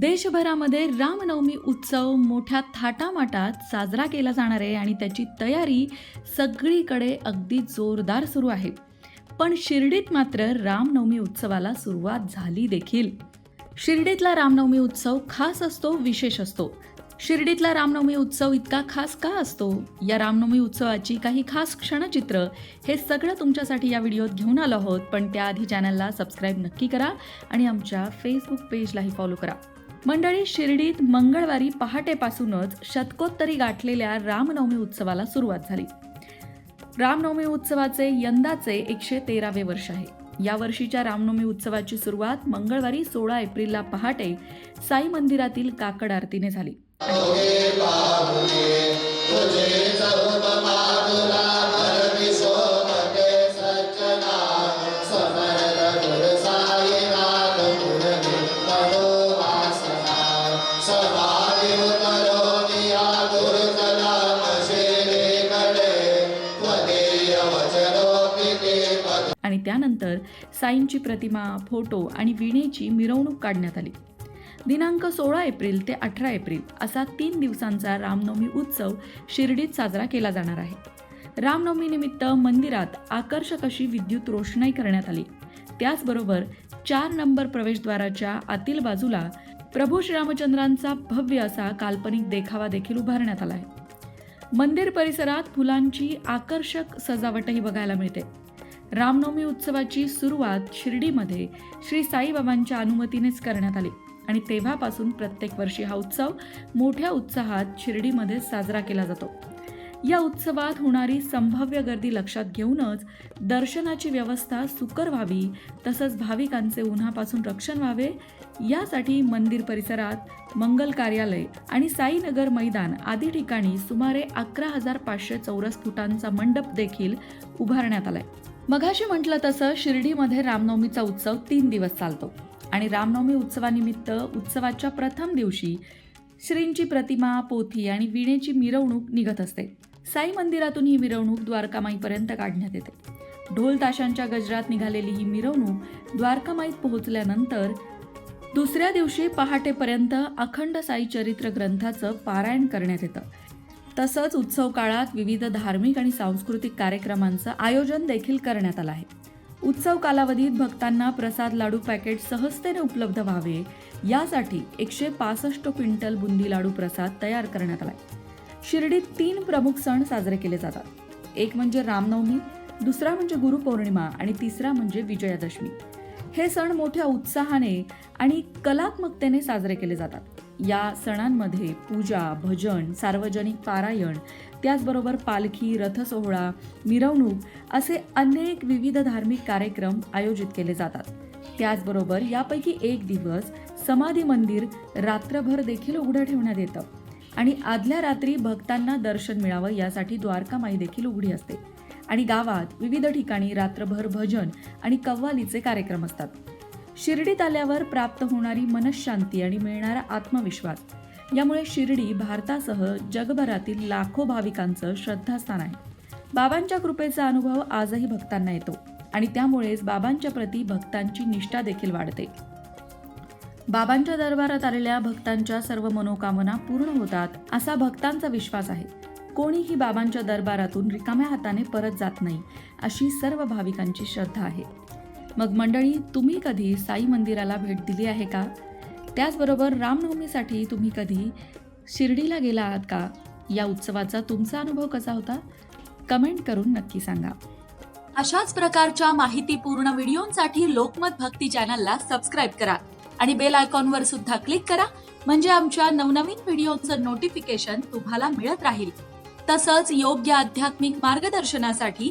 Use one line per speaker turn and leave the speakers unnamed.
देशभरामध्ये रामनवमी उत्सव मोठ्या थाटामाटात साजरा केला जाणार आहे आणि त्याची तयारी सगळीकडे अगदी जोरदार सुरू आहे. पण शिर्डीत मात्र रामनवमी उत्सवाला सुरुवात झाली देखील. शिर्डीतला रामनवमी उत्सव खास असतो विशेष असतो. शिर्डीतला रामनवमी उत्सव इतका खास का असतो? या रामनवमी उत्सवाची काही खास क्षणचित्र हे सगळं तुमच्यासाठी या व्हिडिओत घेऊन आलो आहोत पण त्याआधी चॅनलला सबस्क्राईब नक्की करा आणि आमच्या फेसबुक पेजलाही फॉलो करा. मंडळी शिर्डीत मंगळवारी पहाटेपासूनच शतकोत्तरी गाठलेल्या रामनवमी उत्सवाला सुरुवात झाली. रामनवमी उत्सवाचे यंदाचे एकशे तेरावे वर्ष आहे. या वर्षीच्या रामनवमी उत्सवाची सुरुवात मंगळवारी सोळा एप्रिलला पहाटे साई मंदिरातील काकड आरतीने झाली. आणि त्यानंतर साईंची प्रतिमा फोटो आणि विणेची मिरवणूक काढण्यात आली. दिनांक सोळा एप्रिल ते अठरा एप्रिल असा तीन दिवसांचा रामनवमी उत्सव शिर्डीत साजरा केला जाणार आहे. रामनवमी निमित्त मंदिरात आकर्षक अशी विद्युत रोषणाई करण्यात आली. त्याचबरोबर चार नंबर प्रवेशद्वाराच्या आतील बाजूला प्रभू श्रीरामचंद्रांचा भव्य असा काल्पनिक देखावा देखील उभारण्यात आला आहे. मंदिर परिसरात फुलांची आकर्षक सजावटही बघायला मिळते. रामनवमी उत्सवाची सुरुवात शिर्डीमध्ये श्री साईबाबांच्या अनुमतीनेच करण्यात आली. आणि तेव्हापासून प्रत्येक वर्षी हा उत्सव मोठ्या उत्साहात शिर्डीमध्ये साजरा केला जातो. या उत्सवात होणारी संभाव्य गर्दी लक्षात घेऊनच दर्शनाची व्यवस्था सुकर व्हावी तसंच भाविकांचे उन्हापासून रक्षण व्हावे यासाठी मंदिर परिसरात मंगल कार्यालय आणि साईनगर मैदान आदी ठिकाणी सुमारे अकरा हजार पाचशे चौरस फुटांचा मंडप देखील उभारण्यात आलाय. मघाशी म्हटलं तसं शिर्डीमध्ये रामनवमीचा उत्सव तीन दिवस चालतो. आणि रामनवमी उत्सवानिमित्त उत्सवाच्या प्रथम दिवशी श्रींची प्रतिमा पोथी आणि विणेची मिरवणूक निघत असते. साई मंदिरातून ही मिरवणूक द्वारकामाईपर्यंत काढण्यात येते. ढोल ताशांच्या गजरात निघालेली ही मिरवणूक द्वारकामाईत पोहोचल्यानंतर दुसऱ्या दिवशी पहाटेपर्यंत अखंड साई चरित्र ग्रंथाचं पारायण करण्यात येतं. तसंच उत्सव काळात विविध धार्मिक आणि सांस्कृतिक कार्यक्रमांचं आयोजन देखील करण्यात आलं आहे. उत्सव कालावधीत भक्तांना प्रसाद लाडू पॅकेट सहजतेने उपलब्ध व्हावे यासाठी एकशे पासष्ट क्विंटल बुंदी लाडू प्रसाद तयार करण्यात आला शिर्डीत तीन प्रमुख सण साजरे केले जातात. एक म्हणजे रामनवमी दुसरा म्हणजे गुरुपौर्णिमा आणि तिसरा म्हणजे विजयादशमी. हे सण मोठ्या उत्साहाने आणि कलात्मकतेने साजरे केले जातात. या सणांमध्ये पूजा भजन सार्वजनिक पारायण त्याचबरोबर पालखी रथसोहळा मिरवणूक असे अनेक विविध धार्मिक कार्यक्रम आयोजित केले जातात. त्याचबरोबर यापैकी एक दिवस समाधी मंदिर रात्रभर देखील उघडं ठेवण्यात येतं आणि आदल्या रात्री भक्तांना दर्शन मिळावं यासाठी द्वारकामाई देखील उघडी असते. आणि गावात विविध ठिकाणी रात्रभर भजन आणि कव्वालीचे कार्यक्रम असतात. शिर्डीत आल्यावर प्राप्त होणारी मनशांती आणि मिळणारा आत्मविश्वास. यामुळे शिर्डी भारतासह जगभरातील लाखो भाविकांचं श्रद्धास्थान आहे. बाबांच्या कृपेचा अनुभव आजही भक्तांना येतो आणि त्यामुळेच बाबांच्या प्रती भक्तांची निष्ठा देखील वाढते. बाबांच्या दरबारात आलेल्या भक्तांच्या सर्व मनोकामना पूर्ण होतात असा भक्तांचा विश्वास आहे. कोणीही बाबांच्या दरबारातून रिकाम्या हाताने परत जात नाही अशी सर्व भाविकांची श्रद्धा आहे. मग मंडळी तुम्ही कधी साई मंदिराला भेट दिली आहे का? त्याचबरोबर रामनवमीसाठी तुम्ही कधी शिर्डीला गेला आहात का? या उत्सवाचा तुमचा अनुभव कसा होता? कमेंट करून नक्की सांगा.
अशाच प्रकारच्या माहितीपूर्ण व्हिडिओंसाठी लोकमत भक्ती चॅनलला सबस्क्राईब करा आणि बेल आयकॉनवर सुद्धा क्लिक करा म्हणजे आमच्या नवनवीन व्हिडिओचं नोटिफिकेशन तुम्हाला मिळत राहील. तसंच योग्य आध्यात्मिक मार्गदर्शनासाठी